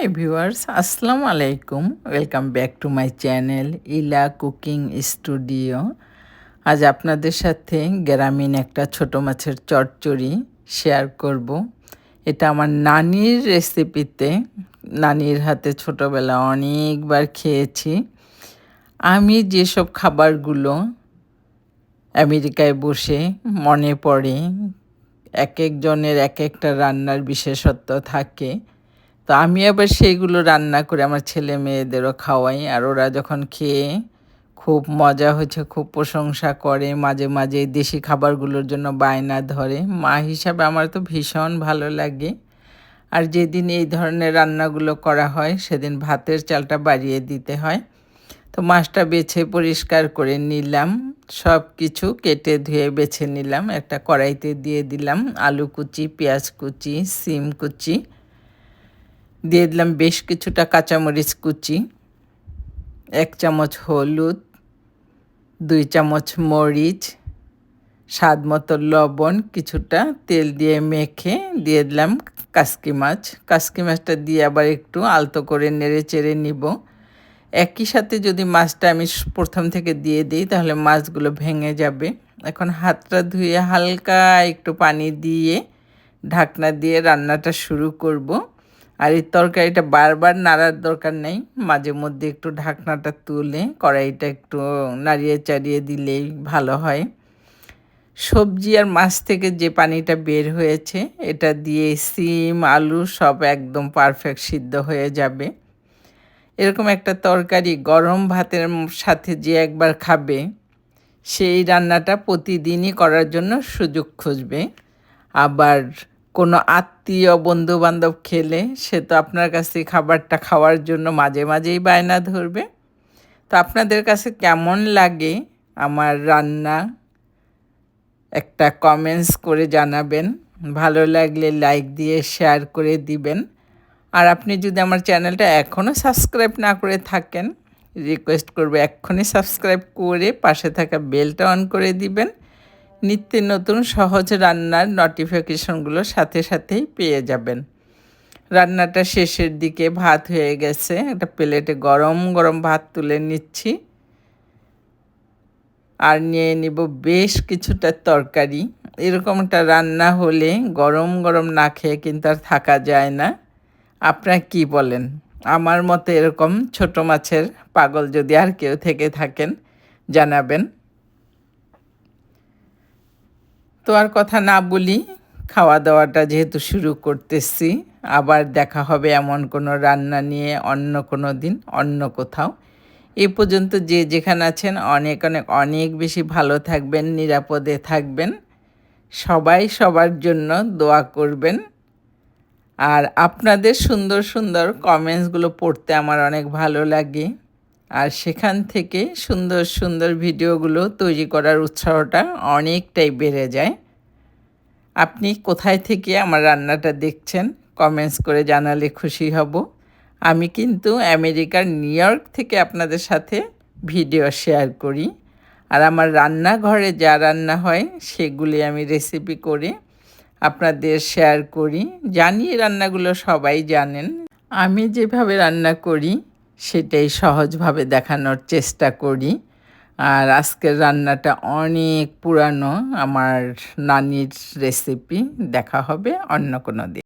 High viewers আসসালামু আলাইকুম welcome back to my channel Ila cooking studio আজ আপনাদের সাথে গ্রামীণ একটা ছোট মাছের চটচড়ি শেয়ার করব। এটা আমার নানির রেসিপিতে নানির হাতে ছোটোবেলা অনেকবার খেয়েছি। আমি যেসব খাবারগুলো আমেরিকায় বসে মনে পড়ে, এক একজনের এক একটা রান্নার বিশেষত্ব থাকে তো আমি আবার সেইগুলো রান্না করে আমার ছেলে মেয়েদেরও খাওয়াই আর ওরা যখন খেয়ে খুব মজা হয়েছে, খুব প্রশংসা করে, মাঝে মাঝে দেশি খাবারগুলোর জন্য বায়না ধরে। মা হিসাবে আমার তো ভীষণ ভালো লাগে। আর যেদিন এই ধরনের রান্নাগুলো করা হয়, সেদিন ভাতের চালটা বাড়িয়ে দিতে হয়। তো মাছটা বেছে পরিষ্কার করে নিলাম সব কিছু কেটে ধুয়ে বেছে নিলাম, একটা কড়াইতে দিয়ে দিলাম, আলু কুচি, পেঁয়াজ কুচি, সিম কুচি দিয়ে দিলাম বেশ কিছুটা কাঁচামরিচ কুচি, এক চামচ হলুদ, দুই চামচ মরিচ, স্বাদ মতো লবণ, কিছুটা তেল দিয়ে মেখে দিয়ে দিলাম কাসকি মাছ। কাসকি মাছটা দিয়ে আবার একটু আলতো করে নেড়ে চেড়ে নিব। একই সাথে যদি মাছটা আমি প্রথম থেকে দিয়ে দিই, তাহলে মাছগুলো ভেঙে যাবে। এখন হাতটা ধুয়ে হালকা একটু পানি দিয়ে ঢাকনা দিয়ে রান্নাটা শুরু করব। আর এই তরকারিটা বারবার নাড়ার দরকার নেই। মাঝে মধ্যে একটু ঢাকনাটা তুলে কড়াইটা একটু নাড়িয়ে চাড়িয়ে দিলেই ভালো হয়। সবজি আর মাছ থেকে যে পানিটা বের হয়েছে, এটা দিয়ে সিম, আলু সব একদম পারফেক্ট সিদ্ধ হয়ে যাবে। এরকম একটা তরকারি গরম ভাতের সাথে যে একবার খাবে, সেই রান্নাটা প্রতিদিনই করার জন্য সুযোগ খুঁজবে। আবার কোনো আত্মীয় বন্ধু বান্ধব খেলে সে তো আপনার কাছে খাবারটা খাওয়ার জন্য মাঝে মাঝেই বায়না ধরবে। তো আপনাদের কাছে কেমন লাগে আমার রান্না? একটা কমেন্টস করে জানাবেন। ভালো লাগলে লাইক দিয়ে শেয়ার করে দিবেন। আর আপনি যদি আমার চ্যানেলটা এখনও সাবস্ক্রাইব না করে থাকেন রিকোয়েস্ট করবে এক্ষুনি সাবস্ক্রাইব করে পাশে থাকা বেলটা অন করে দিবেন। নিত্য নতুন সহজ রান্নার নোটিফিকেশনগুলো সাথে সাথেই পেয়ে যাবেন। রান্নাটা শেষের দিকে ভাত হয়ে গেছে। একটা প্লেটে গরম গরম ভাত তুলে নিচ্ছি। আর নিয়ে নিব বেশ কিছুটা তরকারি। এরকম একটা রান্না হলে গরম গরম না খেয়ে কিন্তু আর থাকা যায় না। আপনারা কি বলেন? আমার মতো এরকম ছোট মাছের পাগল যদি আর কেউ থেকে থাকেন, জানাবেন। তো আর কথা না বলি খাওয়া দাওয়াটা যেহেতু শুরু করতেছি, আবার দেখা হবে এমন কোনো রান্না নিয়ে অন্য কোনো দিন, অন্য কোথাও। এ পর্যন্ত যে যেখানে আছেন, অনেক অনেক অনেক বেশি ভালো থাকবেন, নিরাপদে থাকবেন। সবাই সবার জন্য দোয়া করবেন। আর আপনাদের সুন্দর সুন্দর কমেন্টসগুলো পড়তে আমার অনেক ভালো লাগে। আর সেখান থেকে সুন্দর সুন্দর ভিডিওগুলো তৈরি করার উৎসাহটা অনেকটাই বেড়ে যায়। আপনি কোথায় থেকে আমার রান্নাটা দেখছেন কমেন্টস করে জানালে খুশি হব। আমি কিন্তু আমেরিকার নিউ ইয়র্ক থেকে আপনাদের সাথে ভিডিও শেয়ার করি। আর আমার রান্নাঘরে যা রান্না হয়, সেগুলি আমি রেসিপি করে আপনাদের শেয়ার করি। জানি রান্নাগুলো সবাই জানেন। আমি যেভাবে রান্না করি সেটাই সহজভাবে দেখানোর চেষ্টা করি। আর আজকের রান্নাটা অনেক পুরানো, আমার নানির রেসিপি দেখা হবে অন্য কোনো দিন।